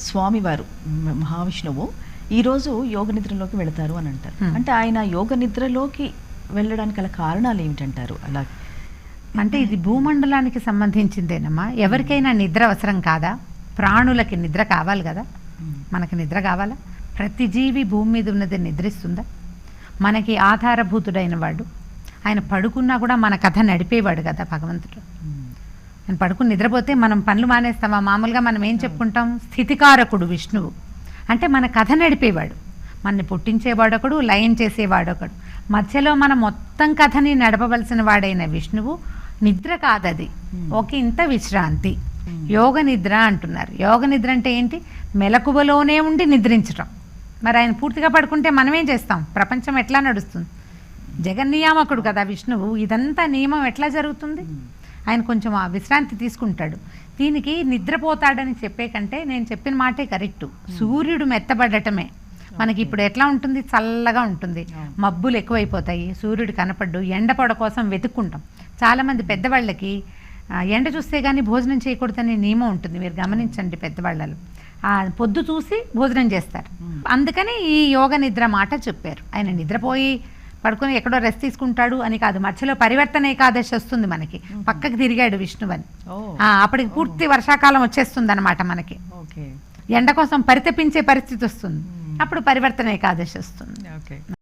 స్వామివారు మహావిష్ణువు ఈరోజు యోగ నిద్రలోకి వెళతారు అని అంటారు. అంటే ఆయన యోగ నిద్రలోకి వెళ్ళడానికి గల కారణాలు ఏమిటంటారు? అలా అంటే ఇది భూమండలానికి సంబంధించిందేనమ్మా. ఎవరికైనా నిద్ర అవసరం కాదా? ప్రాణులకి నిద్ర కావాలి కదా? మనకి నిద్ర కావాలా? ప్రతి జీవి భూమి మీద ఉన్నది నిద్రిస్తుందా? మనకి ఆధారభూతుడైన వాడు ఆయన పడుకున్నా కూడా మన కథ నడిపేవాడు కదా భగవంతుడు. ఆయన పడుకుని నిద్రపోతే మనం పనులు మానేస్తామా? మామూలుగా మనం ఏం చెప్పుకుంటాం? స్థితికారకుడు విష్ణువు. అంటే మన కథ నడిపేవాడు. మనని పుట్టించేవాడొకడు లయం చేసేవాడొకడు. మధ్యలో మన మొత్తం కథని నడపవలసిన వాడైన విష్ణువు నిద్ర కాదది. ఒక ఇంత విశ్రాంతి. యోగ నిద్ర అంటున్నారు. యోగ నిద్ర అంటే ఏంటి? మెలకువలోనే ఉండి నిద్రించటం. మరి ఆయన పూర్తిగా పడుకుంటే మనం ఏం చేస్తాం? ప్రపంచం ఎట్లా నడుస్తుంది? జగన్నియామకుడు కదా విష్ణువు. ఇదంతా నియమం ఎట్లా జరుగుతుంది? ఆయన కొంచెం ఆ విశ్రాంతి తీసుకుంటాడు. దీనికి నిద్రపోతాడని చెప్పే కంటే నేను చెప్పిన మాటే కరెక్టు. సూర్యుడు మెత్తబడటమే. మనకి ఇప్పుడు ఎట్లా ఉంటుంది? చల్లగా ఉంటుంది. మబ్బులు ఎక్కువైపోతాయి. సూర్యుడు కనపడ్డు. ఎండ పొడ కోసం వెతుక్కుంటాం. చాలామంది పెద్దవాళ్ళకి ఎండ చూస్తే కానీ భోజనం చేయకూడదనే నియమం ఉంటుంది. మీరు గమనించండి పెద్దవాళ్ళలో. ఆ పొద్దు చూసి భోజనం చేస్తారు. అందుకని ఈ యోగ నిద్ర మాట చెప్పారు. ఆయన నిద్రపోయి పడుకొని ఎక్కడో రెస్ట్ తీసుకుంటాడు అని కాదు. మధ్యలో పరివర్తన ఏకాదశి వస్తుంది మనకి. పక్కకి తిరిగాడు విష్ణువని అప్పటికి పూర్తి వర్షాకాలం వచ్చేస్తుంది అనమాట మనకి ఎండ కోసం పరితపించే పరిస్థితి వస్తుంది. అప్పుడు పరివర్తన ఏకాదశి వస్తుంది.